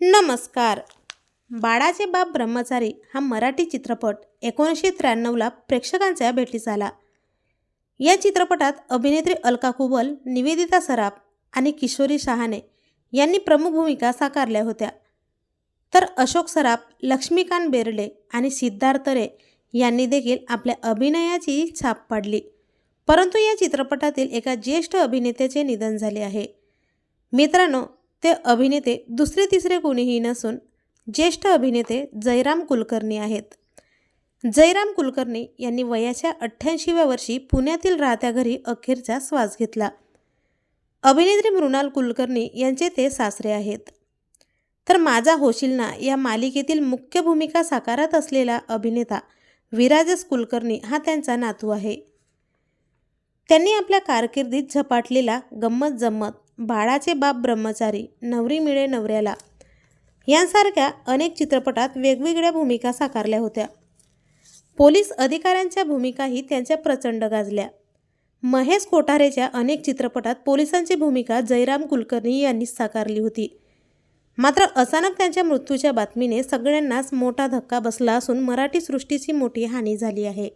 नमस्कार. बाळाचे बाप ब्रह्मचारी हा मराठी चित्रपट एकोणीसशे त्र्याण्णवला प्रेक्षकांच्या भेटी आला. या चित्रपटात अभिनेत्री अलका कुबल निवेदिता सराफ आणि किशोरी शहाणे यांनी प्रमुख भूमिका साकारल्या होत्या. तर अशोक सराफ लक्ष्मीकांत बेर्डे आणि सिद्धार्थ रे यांनी देखील आपल्या अभिनयाची छाप पाडली. परंतु या चित्रपटातील एका ज्येष्ठ अभिनेत्याचे निधन झाले आहे. मित्रांनो ते अभिनेते दुसरे तिसरे कोणीही नसून ज्येष्ठ अभिनेते जयराम कुलकर्णी आहेत. जयराम कुलकर्णी यांनी वयाच्या अठ्ठ्याऐंशीव्या वर्षी पुण्यातील राहत्या घरी अखेरचा श्वास घेतला. अभिनेत्री मृणाल कुलकर्णी यांचे ते सासरे आहेत. तर माझा होशील ना या मालिकेतील मुख्य भूमिका साकारत असलेला अभिनेता विराजस कुलकर्णी हा त्यांचा नातू आहे. त्यांनी आपल्या कारकिर्दीत झपाटलेला गंमत जम्मत बाळाचे बाप ब्रह्मचारी नवरी मिळे नवऱ्याला. यांसारख्या अनेक चित्रपटात वेगवेगळ्या भूमिका साकारल्या होत्या. पोलीस अधिकाऱ्यांच्या भूमिकाही त्यांच्या प्रचंड गाजल्या. महेश कोठारेच्या अनेक चित्रपटात पोलिसांची भूमिका जयराम कुलकर्णी यांनी साकारली होती. मात्र अचानक त्यांच्या मृत्यूच्या बातमीने सगळ्यांनाच मोठा धक्का बसला असून मराठी सृष्टीची मोठी हानी झाली आहे.